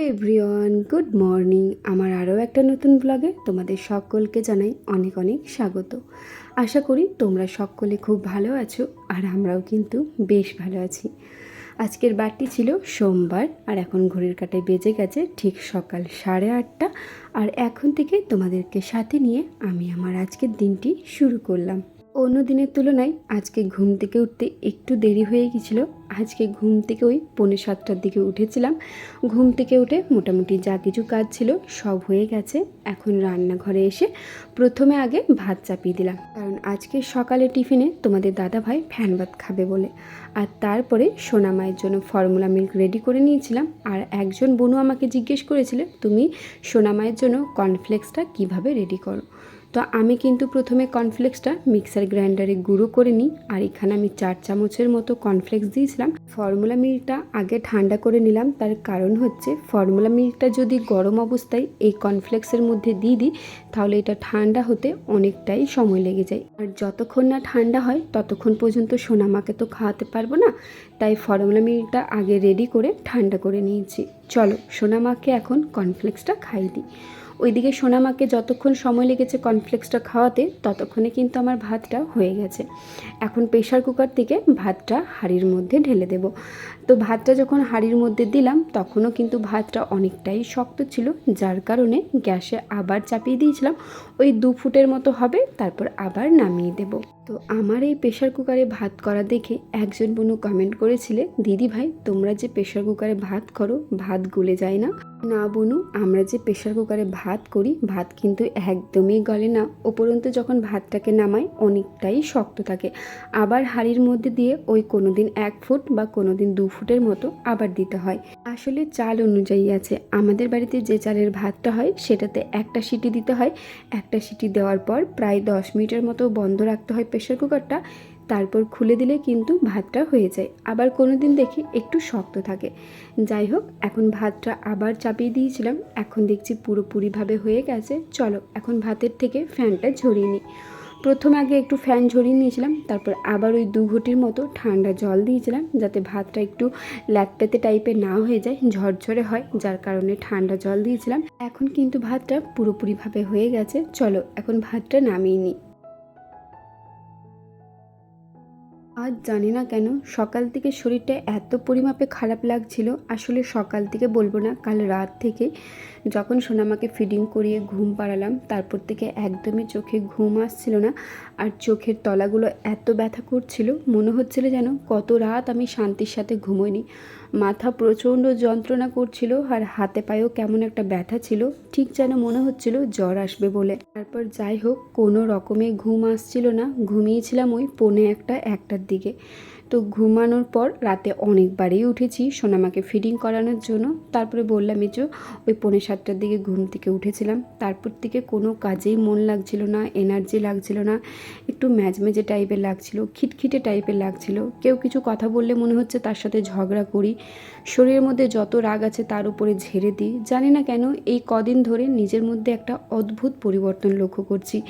Hello everyone, good morning. আমার আরও একটা নতুন ব্লগে তোমাদের সকলকে জানাই অনেক অনেক স্বাগত। আশা করি তোমরা সকলে খুব ভালো আছো আর আমরাও কিন্তু বেশ ভালো আছি। আজকের বারটি ছিল সোমবার আর এখন ঘড়ির কাটায় বেজে গেছে ঠিক সকাল সাড়ে আটটা। আর এখন থেকে তোমাদেরকে সাথে নিয়ে আমি আমার আজকের দিনটি শুরু করলাম। অন্য দিনের তুলনায় আজকে ঘুম থেকে উঠতে একটু দেরি হয়ে গেছিল আজকে ঘুম থেকে ওই পৌনে সাতটার দিকে উঠেছিলাম। ঘুম থেকে উঠে মোটামুটি যা কিছু কাজ ছিল সব হয়ে গেছে। এখন রান্নাঘরে এসে প্রথমে আগে ভাত চাপিয়ে দিলাম। কারণ আজকে সকালে টিফিনে তোমাদের দাদা ভাই ফ্যান ভাত খাবে বলে। আর তারপরে সোনা মায়ের জন্য ফর্মুলা মিল্ক রেডি করে নিয়েছিলাম। আর একজন বোনও আমাকে জিজ্ঞেস করেছিলে, তুমি সোনা মায়ের জন্য কর্নফ্লেক্সটা কীভাবে রেডি করো? তো আমি কিন্তু প্রথমে কর্নফ্লেক্সটা মিক্সার গ্রাইন্ডারে গুঁড়ো করে নিই, আর এখানে আমি চার চামচের মতো কর্নফ্লেক্স দিয়েছিলাম। ফর্মুলা মিল্কটা আগে ঠান্ডা করে নিলাম, তার কারণ হচ্ছে ফর্মুলা মিল্কটা যদি গরম অবস্থায় এই কর্নফ্লেক্সের মধ্যে দিয়ে দিই, তাহলে এটা ঠান্ডা হতে অনেকটাই সময় লেগে যায়। আর যতক্ষণ না ঠান্ডা হয়, ততক্ষণ পর্যন্ত সোনামাকে তো খাওয়াতে পারব না, তাই ফর্মুলা মিল্কটা আগে রেডি করে ঠান্ডা করে নিয়েছি। চলো, সোনামাকে এখন কর্নফ্লেক্সটা খাইয়ে দিই। ওইদিকে সোনামাকে যতক্ষণ সময় লেগেছে কর্নফ্লেক্সটা খাওয়াতে, ততক্ষণে কিন্তু আমার ভাতটা হয়ে গেছে। এখন প্রেশার কুকার থেকে ভাতটা হাঁড়ির মধ্যে ঢেলে দেব। তো ভাতটা যখন হাঁড়ির মধ্যে দিলাম, তখনও কিন্তু ভাতটা অনেকটাই শক্ত ছিল, যার কারণে গ্যাসে আবার চাপিয়ে দিয়েছিলাম। ওই দু ফুটের মতো হবে, তারপর আবার নামিয়ে দেব। তো আমার এই প্রেশার কুকারে ভাত করা দেখে একজন বোনু কমেন্ট করেছিলে, দিদি ভাই, তোমরা যে প্রেশার কুকারে ভাত করো, ভাত গলে যায় না? না বনু, আমরা যে প্রেশার কুকারে ভাত করি, ভাত কিন্তু একদমই গলে না। উপরন্তু যখন ভাতটাকে নামাই, অনেকটাই শক্ত থাকে। আবার হাঁড়ির মধ্যে দিয়ে ওই কোনো দিন এক ফুট বা কোনো দিন দু ফুটের মতো আবার দিতে হয়। আসলে চাল অনুযায়ী আছে। আমাদের বাড়িতে যে চালের ভাতটা হয়, সেটাতে একটা সিটি দিতে হয়। একটা সিটি দেওয়ার পর প্রায় দশ মিনিটের মতো বন্ধ রাখতে হয় প্রেশার কুকারটা তারপর খুলে দিলে কিন্তু ভাতটা হয়ে যায়। আবার কোনো দিন দেখি একটু শক্ত থাকে। যাই হোক, এখন ভাতটা আবার চাপিয়ে দিয়েছিলাম। এখন দেখছি পুরোপুরিভাবে হয়ে গেছে। চলো, এখন ভাতের থেকে ফ্যানটা ঝরিয়ে নিই। প্রথম আগে একটু ফ্যান ঝরিয়ে নিয়েছিলাম, তারপর আবার ওই দু ঘটির মতো ঠান্ডা জল দিয়েছিলাম, যাতে ভাতটা একটু ল্যাটপেতে টাইপের না হয়ে যায়, ঝরঝরে হয়, যার কারণে ঠান্ডা জল দিয়েছিলাম। এখন কিন্তু ভাতটা পুরোপুরিভাবে হয়ে গেছে। চলো, এখন ভাতটা নামিয়ে নিই। আজ জানি না কেন সকাল থেকে শরীরটা এত পরিমাপে খারাপ লাগছিল। আসলে সকাল থেকে বলব না, কাল রাত থেকে যখন সোনামাকে ফিডিং করিয়ে ঘুম পাড়ালাম, তারপর থেকে একদমই চোখে ঘুম আসছিল না। আর চোখের তলাগুলো এত ব্যথা করছিল, মনে হচ্ছিল যেন কত রাত আমি শান্তির সাথে ঘুমোইনি। মাথা প্রচণ্ড যন্ত্রণা করছিল আর হাতে পায়েও কেমন একটা ব্যথা ছিল, ঠিক যেন মনে হচ্ছিল জ্বর আসবে বলে। তারপর যাই হোক, কোনো রকমে ঘুম আসছিল না, ঘুমিয়েছিলাম ওই পৌনে একটা, একটার দিকে। তো ঘুমানোর পর রাতে অনেকবারই উঠেছি। সোনামাকে ফিডিং করানোর জন্য। তারপরে বললাম, এই যে, ওই পৌনে সাতটার দিকে ঘুম থেকে উঠেছিলাম। তারপর থেকে কোনো কাজেই মন লাগছিল না এনার্জি লাগছিল না। একটু ম্যাজমেজে টাইপের লাগছিল, খিটখিটে টাইপের লাগছিল। কেউ কিছু কথা বললে মনে হচ্ছে তার সাথে ঝগড়া করি। শরীরের মধ্যে যত রাগ আছে তার উপরে ঝেড়ে দিই। জানি না কেন, এই কদিন ধরে নিজের মধ্যে একটা অদ্ভুত পরিবর্তন লক্ষ্য করছি।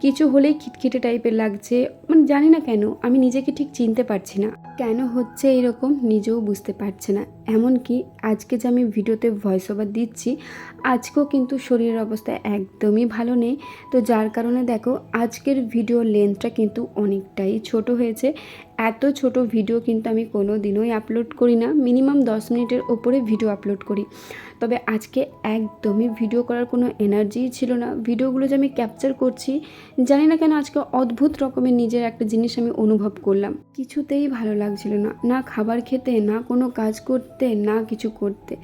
কিছু হলেই খিটখিটে টাইপের লাগছে মানে জানি না কেন, আমি নিজেকে ঠিক চিনতে পারছি না। কেন হচ্ছে এরকম নিজেও বুঝতে পারছে না। এমনকি আজকে যে আমি ভিডিওতে ভয়েস ওভার দিচ্ছি, আজকেও কিন্তু শরীরের অবস্থা একদমই ভালো নেই। তো যার কারণে দেখো, আজকের ভিডিও লেন্থটা কিন্তু অনেকটাই ছোট হয়েছে। এত ছোট ভিডিও কিন্তু আমি কোনো দিনই আপলোড করি না। মিনিমাম দশ মিনিটের ওপরে ভিডিও আপলোড করি। তবে আজকে একদমই ভিডিও করার কোনো এনার্জিই ছিল না। ভিডিওগুলো যে আমি ক্যাপচার করছি, জানি না কেন আজকে অদ্ভুত রকমের নিজের একটা জিনিস আমি অনুভব করলাম। কিছুতেই ভালো লাগছিল না। না খাবার খেতে, না কোনো কাজ করতে, না কিছু করতে।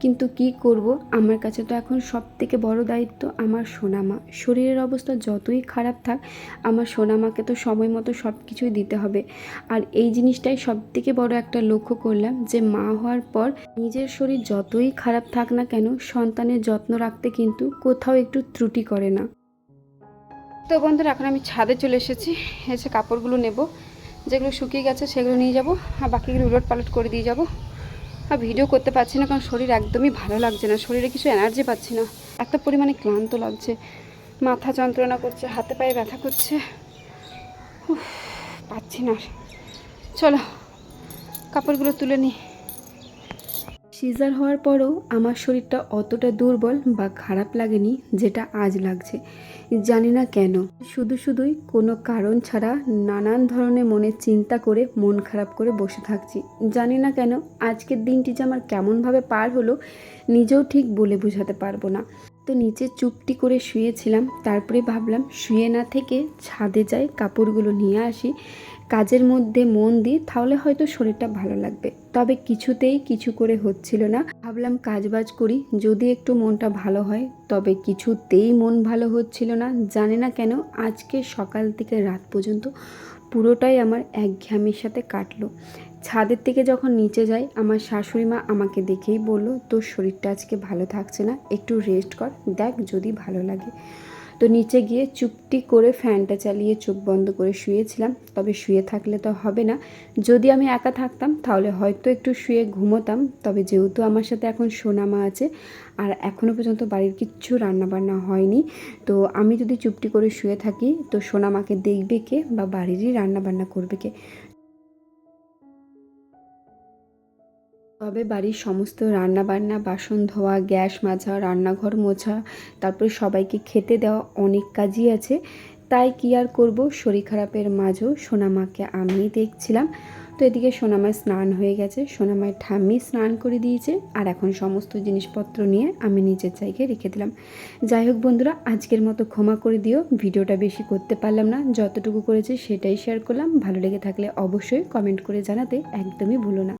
কিন্তু কি করব? আমার কাছে তো এখন সব থেকে বড় দায়িত্ব আমার সোনামা। শরীরের অবস্থা যতই খারাপ থাক, আমার সোনামাকে তো সময় মতো সব কিছুই দিতে হবে। আর এই জিনিসটাই সব থেকে বড় একটা লক্ষ্য করলাম যে মা হওয়ার পর নিজের শরীর যতই খারাপ থাক না কেন, সন্তানের যত্ন রাখতে কিন্তু কোথাও একটু ত্রুটি করে না। তো বন্ধুরা, এখন আমি ছাদে চলে এসেছি। এসে কাপড়গুলো নেব। যেগুলো শুকিয়ে গেছে সেগুলো নিয়ে যাব, আর বাকিগুলো উলট পালট করে দিয়ে যাব। আর ভিডিও করতে পারছি না, কারণ শরীর একদমই ভালো লাগছে না। শরীরে কিছু এনার্জি পাচ্ছি না। একটা পরিমাণে ক্লান্ত লাগছে। মাথা যন্ত্রণা করছে, হাতে পায়ে ব্যথা করছে। পাচ্ছি না চলো, কাপড়গুলো তুলে নিই। সিজার হওয়ার পরও আমার শরীরটা অতটা দুর্বল বা খারাপ লাগেনি যেটা আজ লাগছে। জানি না কেন। শুধু শুধুই কোনো কারণ ছাড়া নানান ধরনের মনে চিন্তা করে মন খারাপ করে বসে থাকছি। জানি না কেন, আজকের দিনটি যে আমার কেমনভাবে পার হলো, নিজেও ঠিক বলে বোঝাতে পারব না। তো নিচে চুপটি করে শুয়েছিলাম, তারপরে ভাবলাম শুয়ে না থেকে ছাদে যাই, কাপড়গুলো নিয়ে আসি। কাজের মধ্যে মন দিই, তাহলে হয়তো শরীরটা ভালো লাগবে। তবে কিছুতেই কিছু করে হচ্ছিল না। ভাবলাম কাজবাজ করি, যদি একটু মনটা ভালো হয়, তবে কিছুতেই মন ভালো হচ্ছিল না। জানি না কেন, আজকে সকাল থেকে রাত পর্যন্ত পুরোটাই আমার একঘেয়ামির সাথে কাটলো। ছাদের থেকে যখন নিচে যাই, আমার শাশুড়ি মা আমাকে দেখেই বলল, তোর শরীরটা আজকে ভালো থাকছে না, একটু রেস্ট কর, দেখ যদি ভালো লাগে। তো নিচে গিয়ে চুপটি করে ফ্যানটা চালিয়ে চোখ বন্ধ করে শুয়েছিলাম। তবে শুয়ে থাকলে তো হবে না। যদি আমি একা থাকতাম, তাহলে হয়তো একটু শুয়ে ঘুমোতাম। তবে যেহেতু আমার সাথে এখন সোনামা আছে, আর এখনও পর্যন্ত বাড়ির কিচ্ছু রান্নাবান্না হয়নি, তো আমি যদি চুপটি করে শুয়ে থাকি, তো সোনামাকে দেখবে কে বা বাড়িরই রান্নাবান্না করবে কে? তবে বাড়ির সমস্ত রান্নাবান্না, বাসন ধোয়া, গ্যাস মাজা, রান্নাঘর মোছা, তারপরে সবাইকে খেতে দেওয়া অনেক কাজই আছে। তাই কি আর করব? শরীর খারাপের মাঝেও সোনামাকে আমি দেখছিলাম। তো এদিকে সোনামায় স্নান হয়ে গেছে। সোনামায় ঠাম্মি স্নান করে দিয়েছে। আর এখন সমস্ত জিনিসপত্র নিয়ে আমি নিজের জায়গায় রেখে দিলাম। যাই হোক বন্ধুরা, আজকের মতো ক্ষমা করে দিও। ভিডিওটা বেশি করতে পারলাম না। যতটুকু করেছি সেটাই শেয়ার করলাম। ভালো লেগে থাকলে অবশ্যই কমেন্ট করে জানাতে একদমই ভুলো না।